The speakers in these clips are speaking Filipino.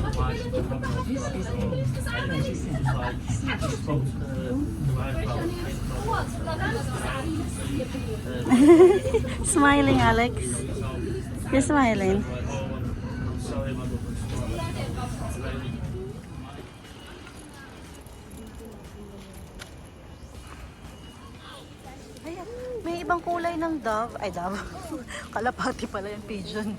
Smiling, Alex. You're smiling. Ay, may ibang kulay ng dove. Ay, dove. Kalapati pala yung pigeon.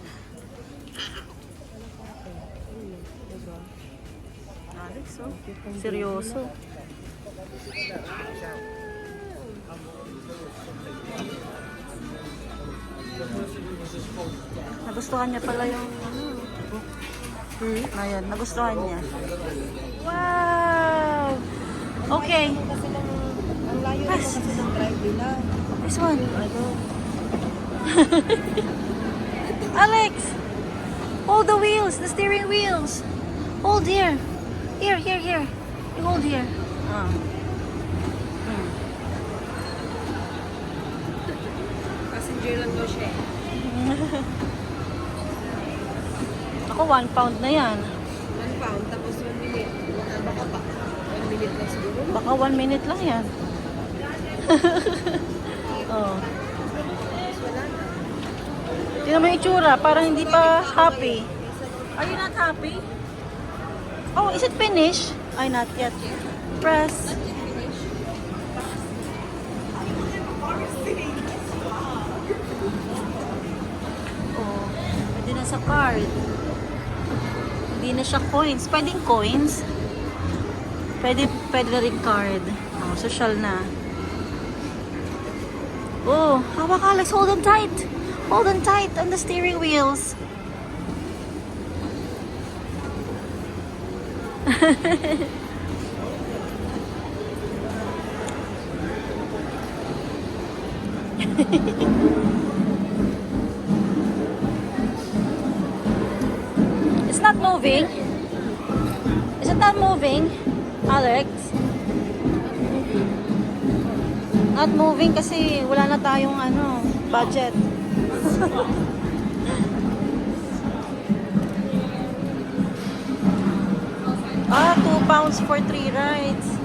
Alex, oh. Seryoso. Nagustuhan niya pala yung ano. Hmm? Ayun, nagustuhan niya. Wow! Okay. Ang layo naman kasi ng drive nila. This one. Alex! Hold the wheels, the steering wheels. Hold here. Here, here, here. You hold here. Hmm. Passenger lang daw siya. eh. Ako, one pound na yan. One pound, tapos one minute. Ah, baka pa. One minute lang siguro. Baka one minute lang yan. oh. Tingnan mo yung itsura, parang hindi pa happy. Are you not happy? Oh, is it finished? Ay, not yet. Press. Oh, pwede na sa card. Hindi na siya coins. Pwedeng coins. Pwede, pwede na rin card. Oh, social na. Oh, hawak Alex, hold on tight. Hold on tight on the steering wheels. It's not moving. Is it not moving, Alex? Not moving kasi wala na tayong ano, budget. pounds for 3 rides.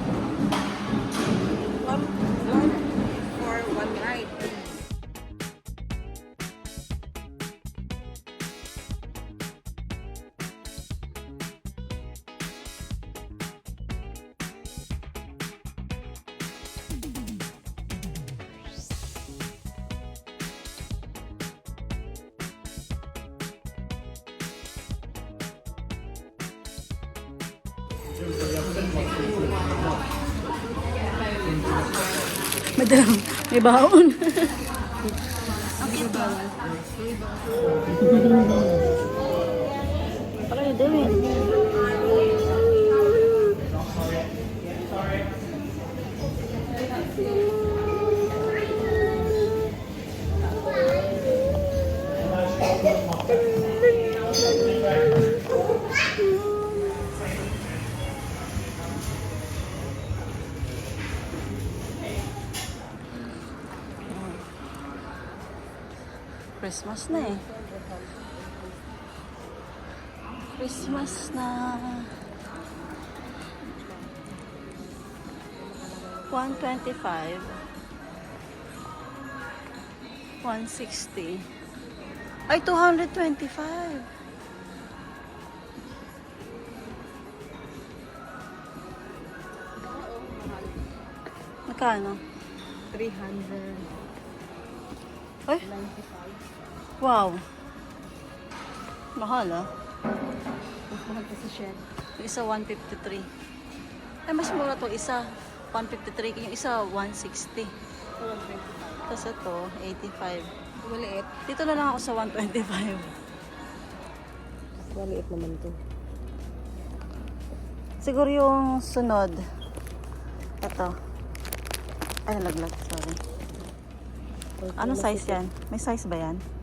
Baon. What are you doing? Christmas na eh. Christmas na. 125. 160. Ay, 225. Magkano? 395. Ay, wow. Mahal ah. Mas mahal kasi siya. Yung isa 153. Ay, mas mura to isa. 153. Yung isa 160. 125. Tapos ito, 85. Maliit. Dito na lang ako sa 125. Maliit naman to. Siguro yung sunod. Ito. Ay, nalaglag. Sorry. Anong size yan? May size ba yan?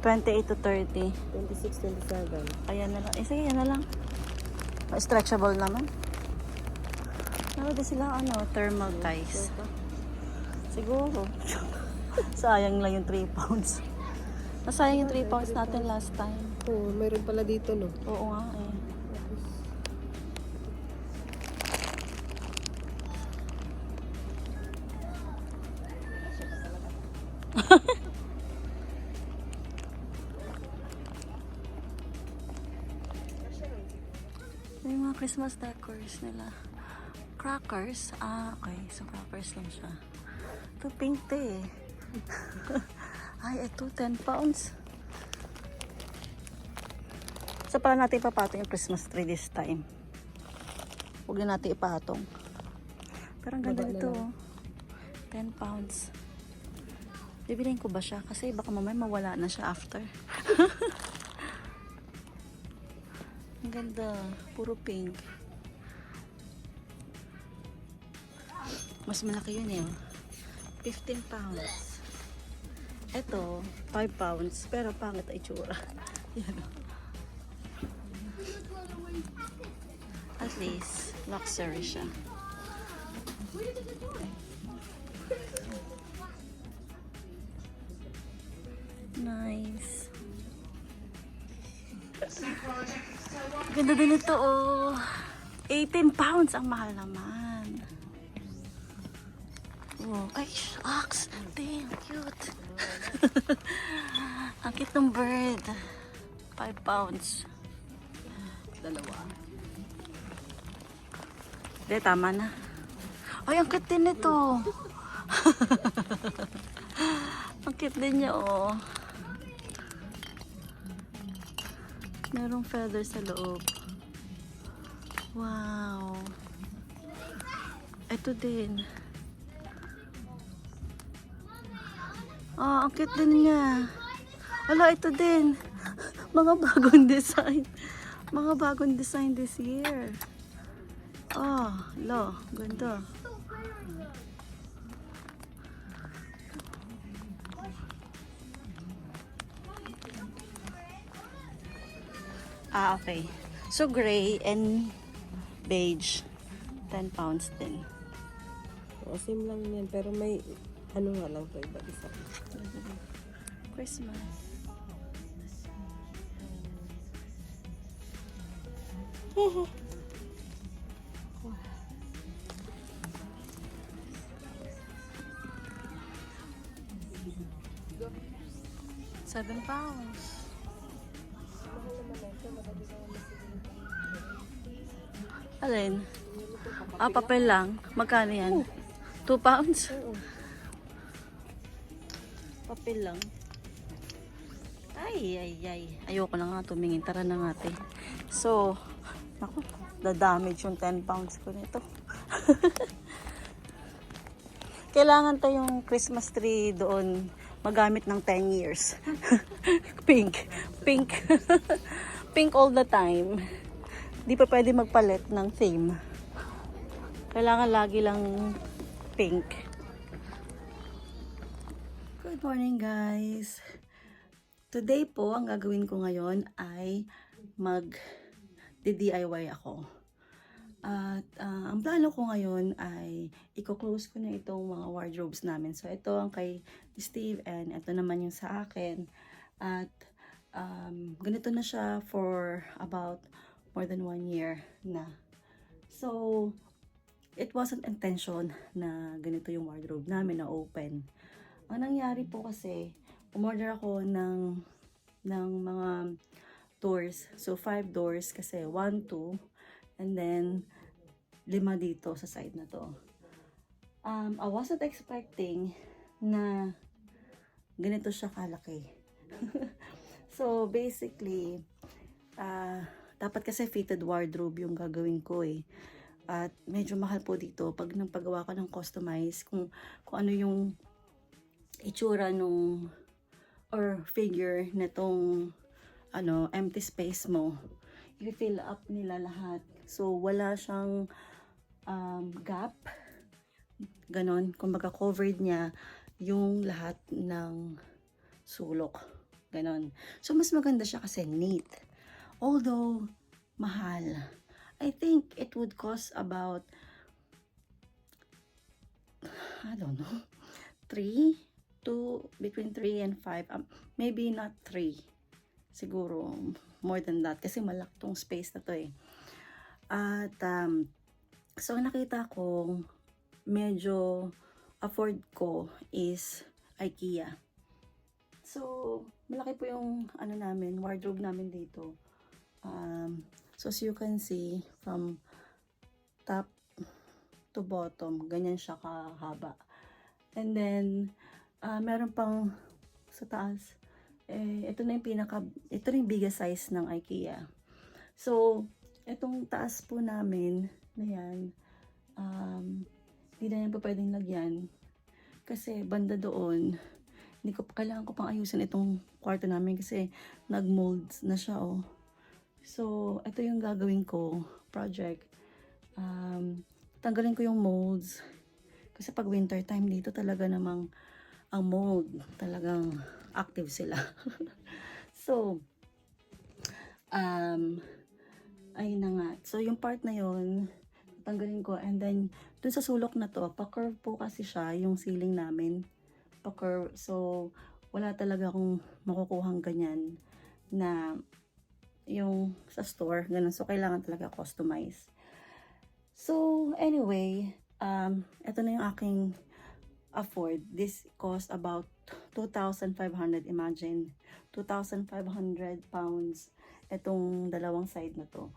28 to 30. 26, 27. Ayan na lang. Eh, sige, yan na lang. Stretchable naman. Meron din sila, ano, thermal ties. Siguro. Sayang lang yung 3 pounds. Nasayang yung 3 pounds natin last time. Oo, mayroon pala dito, no? Oo nga eh. Yung mga Christmas decors nila. Crackers? Ah, okay. So, crackers lang siya. Ito, pink to eh. Ay, ito, 10 pounds. So, para natin ipapatong yung Christmas tree this time. Huwag na natin ipatong. Pero ang ganda nito. oh. 10 pounds. Bibiliin ko ba siya? Kasi baka mamaya mawala na siya after. ang ganda. Puro pink. Mas malaki yun eh. oh. 15 pounds. Ito, 5 pounds. Pero pangit ang itsura. Yan oh. At least, luxury siya. Din ito, oh. 18 pounds. Ang mahal naman. Oh, ay, shucks. Damn, cute. Ang cute ng bird. 5 pounds. Dalawa. Hindi, tama na. Ay, ang cute din ito. ang cute din niya, oh. Merong feather sa loob. Wow. Ito din. Ah, ang cute din niya. Wala, ito din. Mga bagong design. Mga bagong design this year. Ah, lo, ganda. Ah, okay. So, gray and beige. 10 pounds din. Oo, same lang yan. Pero may, ano nga lang to, iba isa. Christmas. Seven pounds. Ah, papel lang. Magkano yan? Two pounds? Oo. Papel lang. Ay, ay, ay. Ayoko na nga tumingin. Tara na nga, te. So, naku, da-damage yung 10 pounds ko nito. Kailangan tayong Christmas tree doon magamit ng 10 years. Pink. Pink. Pink all the time. Di pa pwede magpalit ng theme. Kailangan lagi lang pink. Good morning guys! Today po, ang gagawin ko ngayon ay mag DIY ako. At ah, ang plano ko ngayon ay i-close ko na itong mga wardrobes namin. So ito ang kay Steve and ito naman yung sa akin. At um, ganito na siya for about more than one year na. So, it wasn't intention na ganito yung wardrobe namin na open. Ang nangyari po kasi, umorder ako ng, ng mga doors. So, five doors kasi one, two, and then lima dito sa side na to. Um, I wasn't expecting na ganito siya kalaki. so, basically, ah dapat kasi fitted wardrobe yung gagawin ko eh. At medyo mahal po dito pag nang paggawa ko ng customize kung kung ano yung itsura nung or figure nitong ano empty space mo. I-fill up nila lahat. So wala siyang um, gap. Ganon. Kumbaga covered niya yung lahat ng sulok. Ganon. So mas maganda siya kasi neat. Although mahal. I think it would cost about I don't know, 3 to between 3 and 5. Um, maybe not 3. siguro more than that kasi malak tong space na to eh. At um, so nakita ko medyo afford ko is IKEA. So, malaki po yung ano namin, wardrobe namin dito. Um, so as you can see from top to bottom, ganyan siya kahaba. And then ah meron pang sa taas eh ito na yung pinaka ito na yung biggest size ng IKEA. So, itong taas po namin na yan, um, hindi na yan pa pwedeng lagyan. Kasi banda doon, hindi ko, kailangan ko pang ayusin itong kwarto namin kasi nag-molds na siya, oh. So, ito yung gagawin ko, project. Um, tanggalin ko yung molds. Kasi pag winter time dito talaga namang ang mold, talagang active sila. so, um, ayun na nga. So, yung part na yun, tanggalin ko. And then, dun sa sulok na to, pa-curve po kasi siya, yung ceiling namin. Pa-curve. So, wala talaga akong makukuhang ganyan na yung sa store. Ganun. So, kailangan talaga customize. So, anyway, um, ito na yung aking afford. This cost about 2,500. Imagine, 2,500 pounds itong dalawang side na to.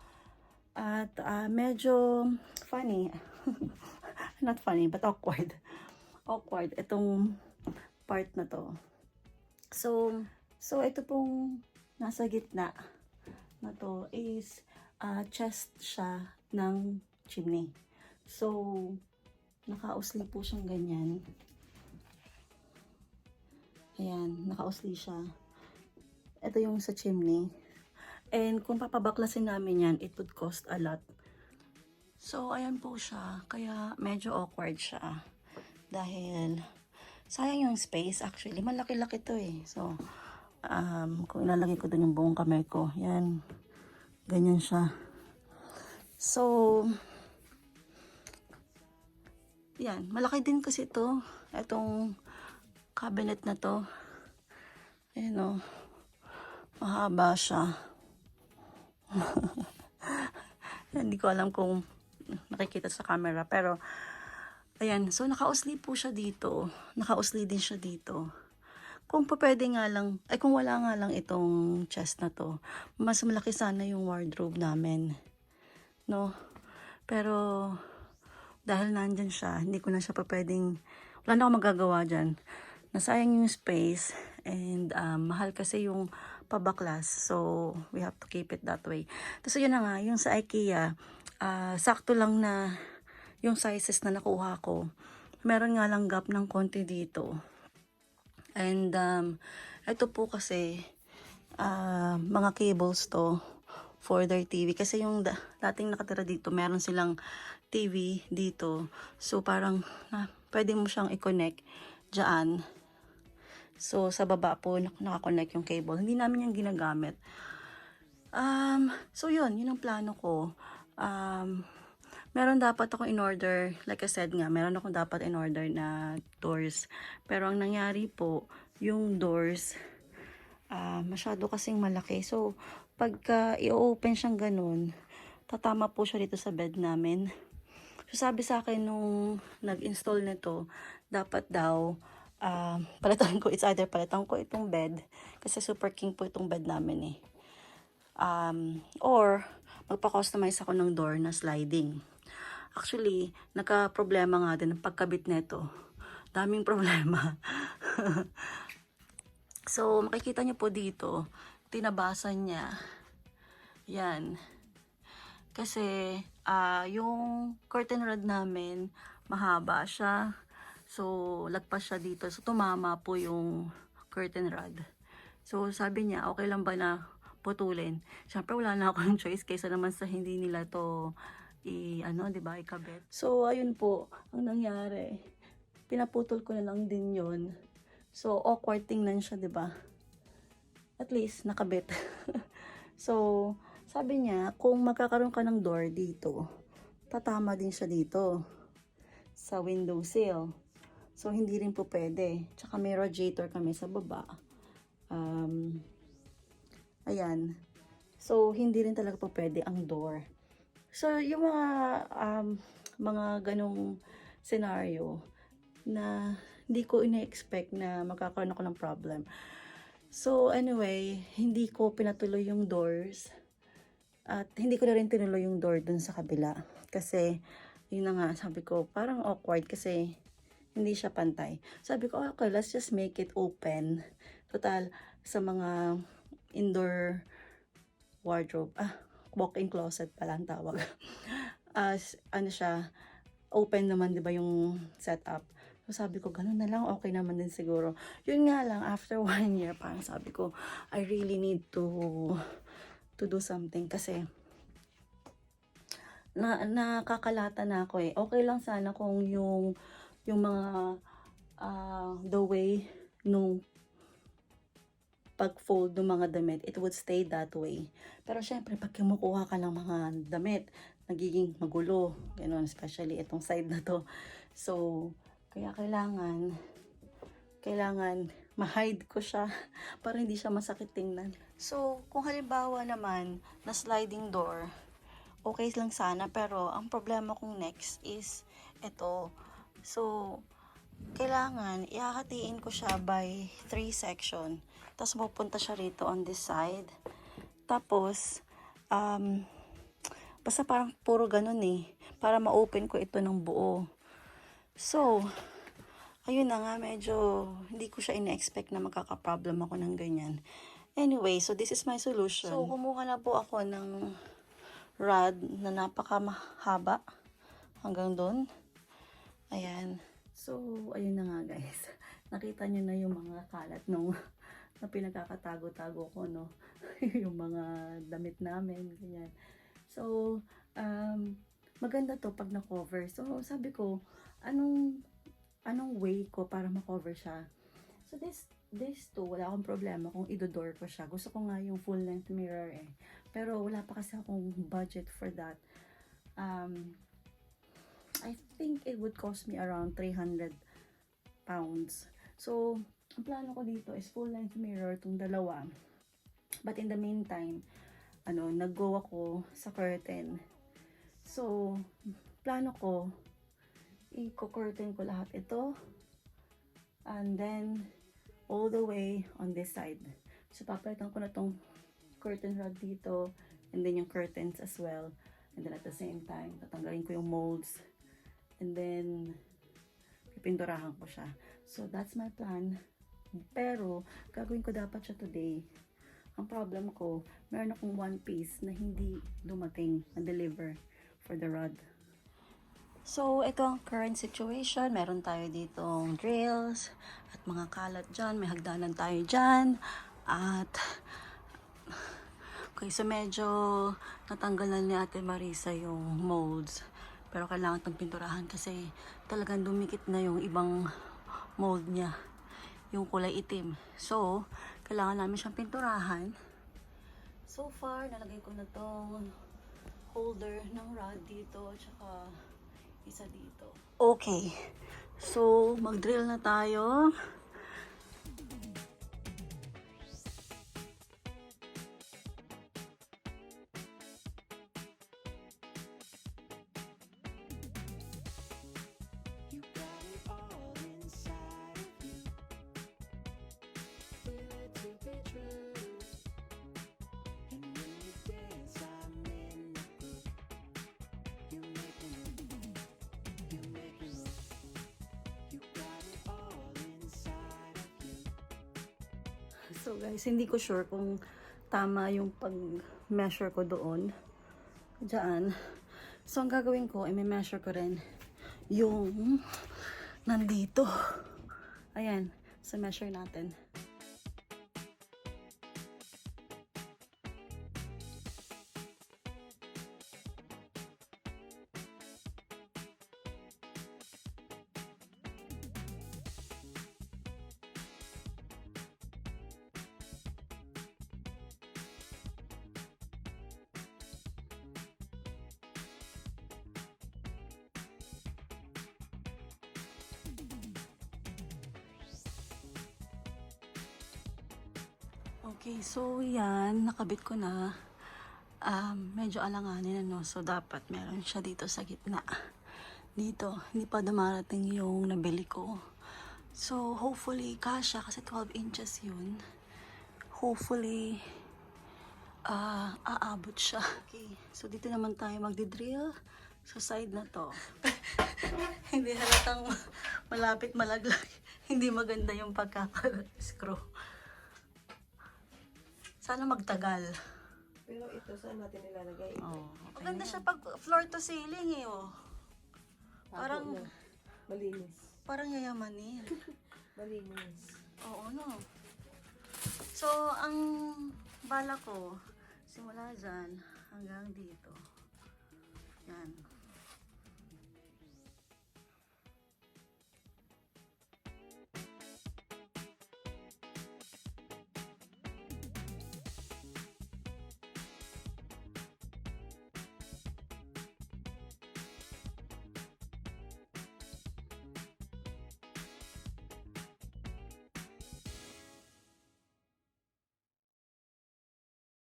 At ah, medyo funny. Not funny, but awkward. Awkward itong part na to. So, so ito pong nasa gitna na to is ah, chest siya ng chimney. So, nakausli po siyang ganyan. Ayan, nakausli siya. Ito yung sa chimney. And kung papabaklasin namin yan, it would cost a lot. So, ayan po siya. Kaya medyo awkward siya. Dahil, sayang yung space actually. Malaki-laki to eh. So, um, kung ilalagay ko dun yung buong kamay ko, yan. Ganyan siya. So, yan. Malaki din kasi to. Itong cabinet na to. Ayan o. Mahaba siya. Hindi ko alam kung nakikita sa camera. Pero, ayan. So, nakausli po siya dito. Nakausli din siya dito. Kung pa pwede nga lang, ay kung wala nga lang itong chest na to, mas malaki sana yung wardrobe namin. No? Pero, dahil nandyan siya, hindi ko na siya pa pwedeng, wala na akong magagawa dyan. Nasayang yung space, and um, mahal kasi yung pabaklas, so we have to keep it that way. Tapos yun na nga, yung sa IKEA, ah, sakto lang na yung sizes na nakuha ko. Meron nga lang gap ng konti dito. And um, ito po kasi, ah, mga cables to for their TV. Kasi yung da- dating nakatira dito, meron silang TV dito. So, parang na, pwede mo siyang i-connect dyan. So, sa baba po, nak- nakakonect yung cable. Hindi namin yung ginagamit. Um, so, yun. Yun ang plano ko. Um, meron dapat ako in order, like I said nga, meron ako dapat in order na doors. Pero ang nangyari po, yung doors, ah masyado kasing malaki. So, pagka i-open siyang ganun, tatama po siya dito sa bed namin. So, sabi sa akin nung nag-install nito, dapat daw, ah palitan ko, it's either palitan ko itong bed, kasi super king po itong bed namin eh. Um, or, magpa-customize ako ng door na sliding. Actually, nagka-problema nga din ang pagkabit nito. Daming problema. so, makikita niyo po dito, tinabasan niya. Yan. Kasi, ah yung curtain rod namin, mahaba siya. So, lagpas siya dito. So, tumama po yung curtain rod. So, sabi niya, okay lang ba na putulin? Siyempre, wala na akong choice kaysa naman sa hindi nila to i ano, 'di ba, ikabit. So, ayun po ang nangyari. Pinaputol ko na lang din 'yon. So, awkward tingnan siya, 'di ba? At least nakabit. so, sabi niya, kung magkakaroon ka ng door dito, tatama din siya dito sa window sill. So, hindi rin po pwede. Tsaka may radiator kami sa baba. Um, Ayan. So, hindi rin talaga po pwede ang door. So, yung mga, um, mga ganong scenario na hindi ko ina-expect na magkakaroon ako ng problem. So, anyway, hindi ko pinatuloy yung doors. At hindi ko na rin tinuloy yung door dun sa kabila. Kasi, yun na nga, sabi ko, parang awkward kasi hindi siya pantay. Sabi ko, okay, let's just make it open. Total, sa mga indoor wardrobe, ah, walk-in closet pala ang tawag. As, ano siya, open naman, di ba, yung setup. So, sabi ko, ganun na lang, okay naman din siguro. Yun nga lang, after one year, parang sabi ko, I really need to to do something kasi na nakakalata na ako eh. Okay lang sana kung yung yung mga ah, the way nung pag-fold ng mga damit, it would stay that way. Pero syempre, pag kumukuha ka ng mga damit, nagiging magulo. Ganun, especially itong side na to. So, kaya kailangan, kailangan ma-hide ko siya para hindi siya masakit tingnan. So, kung halimbawa naman na sliding door, okay lang sana. Pero, ang problema kong next is ito. So, kailangan ihahatiin ko siya by three section. Tapos pupunta siya rito on this side. Tapos, um, basta parang puro ganun eh. Para ma-open ko ito ng buo. So, ayun na nga, medyo hindi ko siya ina-expect na magkaka-problem ako ng ganyan. Anyway, so this is my solution. So, kumuha na po ako ng rod na napakamahaba hanggang doon. Ayan. So, ayun na nga guys. Nakita nyo na yung mga kalat nung na pinagkakatago-tago ko, no? yung mga damit namin, ganyan. So, um, maganda to pag na-cover. So, sabi ko, anong anong way ko para ma-cover siya? So, this this two, wala akong problema kung idodor ko siya. Gusto ko nga yung full length mirror eh. Pero wala pa kasi akong budget for that. Um, I think it would cost me around 300 pounds. So, ang plano ko dito is full length mirror tong dalawa. But in the meantime, ano, nag-go ako sa curtain. So, plano ko, i-curtain ko lahat ito. And then, all the way on this side. So, papalitan ko na tong curtain rod dito. And then yung curtains as well. And then at the same time, tatanggalin ko yung molds. And then, pipinturahan ko siya. So, that's my plan. Pero, gagawin ko dapat siya today. Ang problem ko, meron akong one piece na hindi dumating na deliver for the rod. So, ito ang current situation. Meron tayo ditong drills at mga kalat dyan. May hagdanan tayo dyan. At, okay, so medyo natanggalan ni Ate Marisa yung molds. Pero kailangan itong pinturahan kasi talagang dumikit na yung ibang mold niya. Yung kulay itim. So, kailangan namin siyang pinturahan. So far, nalagay ko na tong holder ng rod dito. Tsaka isa dito. Okay. So, mag-drill na tayo. Guys, hindi ko sure kung tama yung pag-measure ko doon. Diyan. So ang gagawin ko, ay may measure ko rin yung nandito. Ayan. So measure natin. Okay, so yan, nakabit ko na. Um, medyo alanganin ano, so dapat meron siya dito sa gitna. Dito, hindi pa dumarating yung nabili ko. So, hopefully, kasha kasi 12 inches yun. Hopefully, ah aabot siya. Okay, so dito naman tayo magdi-drill sa side na to. hindi halatang malapit malaglag. hindi maganda yung pagkaka-screw. Sana magtagal. Pero ito, saan natin nilalagay? Oh. Maganda siya pag floor to ceiling eh, oh. Parang, na. Malinis. parang yayamanin. Malinis. Oo, no. So, ang bala ko, simula dyan hanggang dito. Yan.